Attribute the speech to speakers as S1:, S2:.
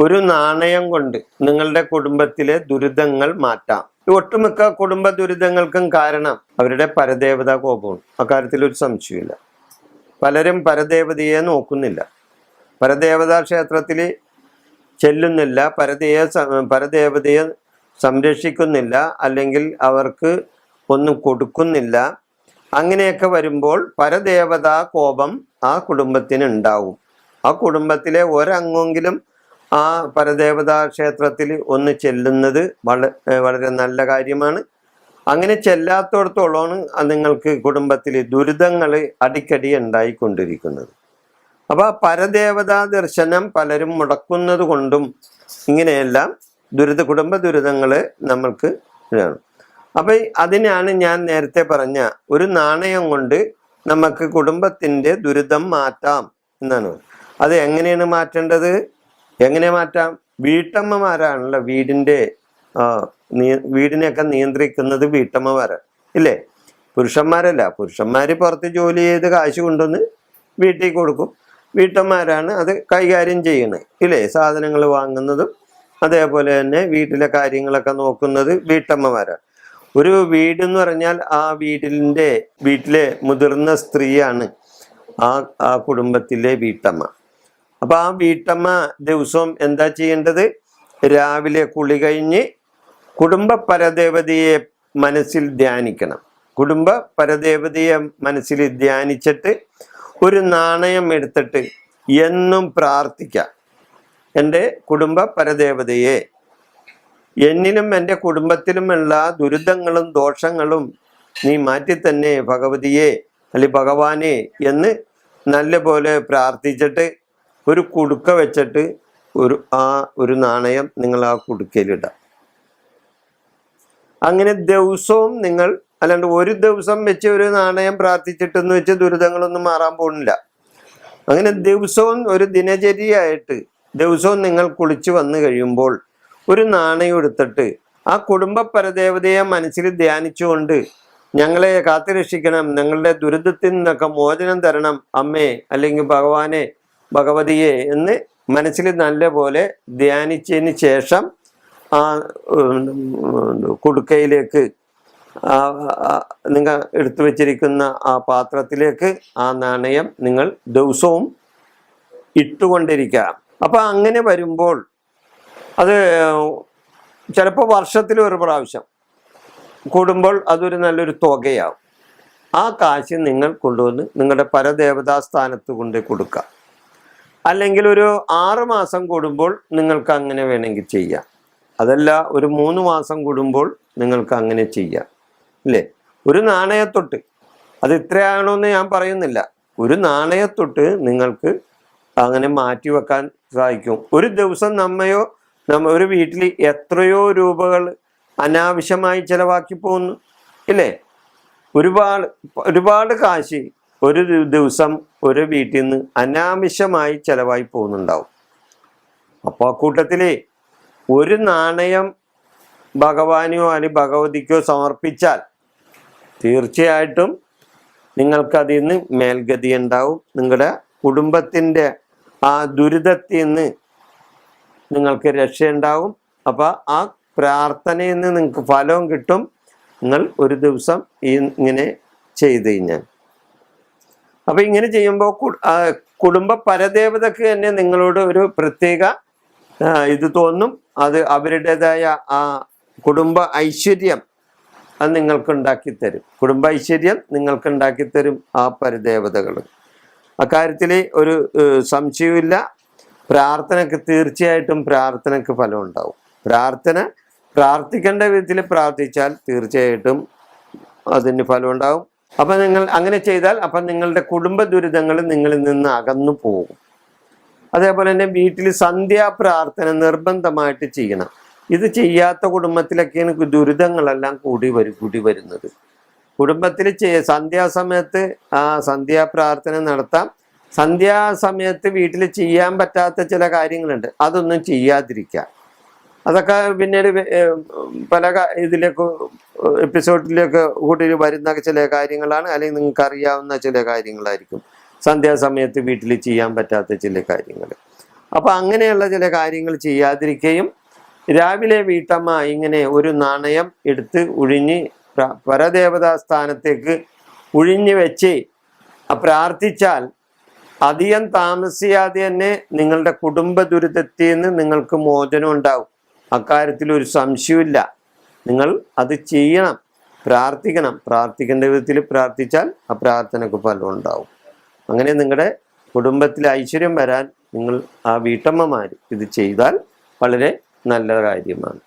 S1: ഒരു നാണയം കൊണ്ട് നിങ്ങളുടെ കുടുംബത്തിലെ ദുരിതങ്ങൾ മാറ്റാം. ഒട്ടുമിക്ക കുടുംബ ദുരിതങ്ങൾക്കും കാരണം അവരുടെ പരദേവതാ കോപമാണ്. അക്കാര്യത്തിൽ ഒരു സംശയമില്ല പലരും പരദേവതയെ നോക്കുന്നില്ല. പരദേവതാ ക്ഷേത്രത്തിൽ ചെല്ലുന്നില്ല പരദേയെ പരദേവതയെ സംരക്ഷിക്കുന്നില്ല അല്ലെങ്കിൽ അവർക്ക് ഒന്നും കൊടുക്കുന്നില്ല. അങ്ങനെയൊക്കെ വരുമ്പോൾ പരദേവതാ കോപം ആ കുടുംബത്തിന് ഉണ്ടാവും. ആ കുടുംബത്തിലെ ഒരംഗമെങ്കിലും ആ പരദേവതാ ക്ഷേത്രത്തിൽ ഒന്ന് ചെല്ലുന്നത് വള വളരെ നല്ല കാര്യമാണ്. അങ്ങനെ ചെല്ലാത്തോടത്തോളമാണ് നിങ്ങൾക്ക് കുടുംബത്തിൽ ദുരിതങ്ങൾ അടിക്കടി ഉണ്ടായിക്കൊണ്ടിരിക്കുന്നത്. അപ്പോൾ ആ പരദേവതാ ദർശനം പലരും മുടക്കുന്നത് കൊണ്ടും ഇങ്ങനെയെല്ലാം ദുരിത കുടുംബ ദുരിതങ്ങൾ നമ്മൾക്ക് ഇതാണ്. അപ്പൊ അതിനാണ് ഞാൻ നേരത്തെ പറഞ്ഞ ഒരു നാണയം കൊണ്ട് നമുക്ക് കുടുംബത്തിന്റെ ദുരിതം മാറ്റാം എന്നാണ്. അത് എങ്ങനെയാണ് മാറ്റേണ്ടത്? എങ്ങനെ മാറ്റാം? വീട്ടമ്മമാരാണല്ലോ വീടിന്റെ വീടിനെയൊക്കെ നിയന്ത്രിക്കുന്നത് വീട്ടമ്മമാരാണ് ഇല്ലേ? പുരുഷന്മാരല്ല പുരുഷന്മാർ പുറത്ത് ജോലി ചെയ്ത് കാശ് കൊണ്ടുവന്ന് വീട്ടിൽ കൊടുക്കും. വീട്ടമ്മമാരാണ് അത് കൈകാര്യം ചെയ്യുന്നത് ഇല്ലേ? സാധനങ്ങൾ വാങ്ങുന്നതും അതേപോലെ തന്നെ വീട്ടിലെ കാര്യങ്ങളൊക്കെ നോക്കുന്നത് വീട്ടമ്മമാരാണ് ഒരു വീട് എന്ന് പറഞ്ഞാൽ ആ വീടിന്റെ വീട്ടിലെ മുതിർന്ന സ്ത്രീയാണ് ആ ആ കുടുംബത്തിലെ വീട്ടമ്മ. അപ്പൊ ആ വീട്ടമ്മ ദിവസവും എന്താ ചെയ്യേണ്ടത്? രാവിലെ കുളി കഴിഞ്ഞ് കുടുംബ പരദേവതയെ മനസ്സിൽ ധ്യാനിക്കണം. കുടുംബ പരദേവതയെ മനസ്സിൽ ധ്യാനിച്ചിട്ട് ഒരു നാണയം എടുത്തിട്ട് എന്നും പ്രാർത്ഥിക്കാം. എന്റെ കുടുംബ പരദേവതയെ എന്നിലും എന്റെ കുടുംബത്തിലുമുള്ള ദുരിതങ്ങളും ദോഷങ്ങളും നീ മാറ്റി തന്നെ ഭഗവതിയെ അല്ലെ ഭഗവാനെ എന്ന് നല്ല പോലെ പ്രാർത്ഥിച്ചിട്ട് ഒരു കുടുക്ക വെച്ചിട്ട് ഒരു ആ ഒരു നാണയം നിങ്ങൾ ആ കുടുക്കയിലിടാം അങ്ങനെ ദിവസവും നിങ്ങൾ അല്ലാണ്ട് ഒരു ദിവസം വെച്ച് ഒരു നാണയം പ്രാർത്ഥിച്ചിട്ടെന്ന് വെച്ച് ദുരിതങ്ങളൊന്നും മാറാൻ പോകുന്നില്ല. അങ്ങനെ ദിവസവും ഒരു ദിനചര്യയായിട്ട് ദിവസവും നിങ്ങൾ കുളിച്ചു വന്നു കഴിയുമ്പോൾ ഒരു നാണയം എടുത്തിട്ട് ആ കുടുംബ പരദേവതയെ മനസ്സിൽ ധ്യാനിച്ചുകൊണ്ട് ഞങ്ങളെ കാത്തുരക്ഷിക്കണം ഞങ്ങളുടെ ദുരിതത്തിൽ നിന്നൊക്കെ മോചനം തരണം അമ്മേ അല്ലെങ്കിൽ ഭഗവാനെ ഭഗവതിയെ എന്ന് മനസ്സിൽ നല്ലപോലെ ധ്യാനിച്ചതിന് ശേഷം ആ കുടുക്കയിലേക്ക് നിങ്ങൾ എടുത്തു വച്ചിരിക്കുന്ന ആ പാത്രത്തിലേക്ക് ആ നാണയം നിങ്ങൾ ദിവസവും ഇട്ടുകൊണ്ടിരിക്കുക. അപ്പൊ അങ്ങനെ വരുമ്പോൾ അത് ചിലപ്പോൾ വർഷത്തിൽ ഒരു പ്രാവശ്യം കൂടുമ്പോൾ അതൊരു നല്ലൊരു തുകയാവും. ആ കാശ് നിങ്ങൾ കൊണ്ടുവന്ന് നിങ്ങളുടെ പരദേവതാ സ്ഥാനത്ത് കൊണ്ട് കൊടുക്കുക. അല്ലെങ്കിൽ ഒരു ആറ് മാസം കൂടുമ്പോൾ നിങ്ങൾക്ക് അങ്ങനെ വേണമെങ്കിൽ ചെയ്യാം. അതല്ല ഒരു മൂന്ന് മാസം കൂടുമ്പോൾ നിങ്ങൾക്ക് അങ്ങനെ ചെയ്യാം. അല്ലേ? ഒരു നാണയത്തൊട്ട് അത് ഇത്രയാണോന്ന് ഞാൻ പറയുന്നില്ല. ഒരു നാണയത്തൊട്ട് നിങ്ങൾക്ക് അങ്ങനെ മാറ്റി വെക്കാൻ സാധിക്കും. ഒരു ദിവസം നമ്മയോ നമ്മ ഒരു വീട്ടിൽ എത്രയോ രൂപകൾ അനാവശ്യമായി ചിലവാക്കി പോകുന്നു ഇല്ലേ? ഒരുപാട് ഒരുപാട് കാശ് ഒരു ദിവസം ഒരു വീട്ടിൽ നിന്ന് അനാവശ്യമായി ചെലവായി പോകുന്നുണ്ടാവും. അപ്പോൾ ആ കൂട്ടത്തിൽ ഒരു നാണയം ഭഗവാനോ അല്ലെങ്കിൽ ഭഗവതിക്കോ സമർപ്പിച്ചാൽ തീർച്ചയായിട്ടും നിങ്ങൾക്കതിൽ നിന്ന് മേൽഗതി ഉണ്ടാവും നിങ്ങളുടെ കുടുംബത്തിന്റെ ആ ദുരിതത്തിൽ നിന്ന് നിങ്ങൾക്ക് രക്ഷയുണ്ടാവും. അപ്പോൾ ആ പ്രാർത്ഥനയിൽ നിന്ന് നിങ്ങൾക്ക് ഫലവും കിട്ടും. നിങ്ങൾ ഒരു ദിവസം ഇങ്ങനെ ചെയ്ത് കഴിഞ്ഞാൽ. അപ്പൊ ഇങ്ങനെ ചെയ്യുമ്പോൾ കുടുംബ പരദേവതക്ക് തന്നെ നിങ്ങളോട് ഒരു പ്രത്യേക ഇത് തോന്നും. അത് അവരുടേതായ ആ കുടുംബ ഐശ്വര്യം അത് നിങ്ങൾക്ക് ഉണ്ടാക്കി തരും കുടുംബ ഐശ്വര്യം നിങ്ങൾക്ക് ഉണ്ടാക്കി തരും ആ പരദേവതകൾ. അക്കാര്യത്തിൽ ഒരു സംശയവുമില്ല. പ്രാർത്ഥനക്ക് തീർച്ചയായിട്ടും പ്രാർത്ഥനക്ക് ഫലം ഉണ്ടാവും പ്രാർത്ഥന പ്രാർത്ഥിക്കേണ്ട വിധത്തിൽ പ്രാർത്ഥിച്ചാൽ തീർച്ചയായിട്ടും അതിന് ഫലം ഉണ്ടാവും അപ്പം നിങ്ങൾ അങ്ങനെ ചെയ്താൽ അപ്പം നിങ്ങളുടെ കുടുംബ ദുരിതങ്ങൾ നിങ്ങളിൽ നിന്ന് അകന്നു പോകും. അതേപോലെ തന്നെ വീട്ടിൽ സന്ധ്യാപ്രാർത്ഥന നിർബന്ധമായിട്ട് ചെയ്യണം. ഇത് ചെയ്യാത്ത കുടുംബത്തിലൊക്കെയാണ് ദുരിതങ്ങളെല്ലാം കൂടി വരും കൂടി വരുന്നത്. കുടുംബത്തിൽ സന്ധ്യാസമയത്ത് ആ സന്ധ്യാപ്രാർത്ഥന നടത്താം. സന്ധ്യാസമയത്ത് വീട്ടിൽ ചെയ്യാൻ പറ്റാത്ത ചില കാര്യങ്ങളുണ്ട്. അതൊന്നും ചെയ്യാതിരിക്കുക. അതൊക്കെ പിന്നീട് പല ഇതിലേക്ക് എപ്പിസോഡിലേക്ക് കൂടി വരുന്ന ചില കാര്യങ്ങളാണ്. അല്ലെങ്കിൽ നിങ്ങൾക്ക് അറിയാവുന്ന ചില കാര്യങ്ങളായിരിക്കും. സന്ധ്യാസമയത്ത് വീട്ടിൽ ചെയ്യാൻ പറ്റാത്ത ചില കാര്യങ്ങൾ. അപ്പോൾ അങ്ങനെയുള്ള ചില കാര്യങ്ങൾ ചെയ്യാതിരിക്കുകയും രാവിലെ വീട്ടമ്മ ഇങ്ങനെ ഒരു നാണയം എടുത്ത് ഉഴിഞ്ഞ് പ്ര- പരദേവതാ സ്ഥാനത്തേക്ക് വെച്ച് പ്രാർത്ഥിച്ചാൽ അധികം താമസിയാതെ തന്നെ നിങ്ങളുടെ കുടുംബ ദുരിതത്തിൽ നിന്ന് നിങ്ങൾക്ക് മോചനം ഉണ്ടാവും. അക്കാര്യത്തിൽ ഒരു സംശയമില്ല നിങ്ങൾ അത് ചെയ്യണം പ്രാർത്ഥിക്കണം. പ്രാർത്ഥിക്കേണ്ട വിധത്തിൽ പ്രാർത്ഥിച്ചാൽ ആ പ്രാർത്ഥനക്ക് ഫലം ഉണ്ടാവും. അങ്ങനെ നിങ്ങളുടെ കുടുംബത്തിൽ ഐശ്വര്യം വരാൻ നിങ്ങൾ ആ വീട്ടമ്മമാർ ഇത് ചെയ്താൽ വളരെ നല്ല കാര്യമാണ്.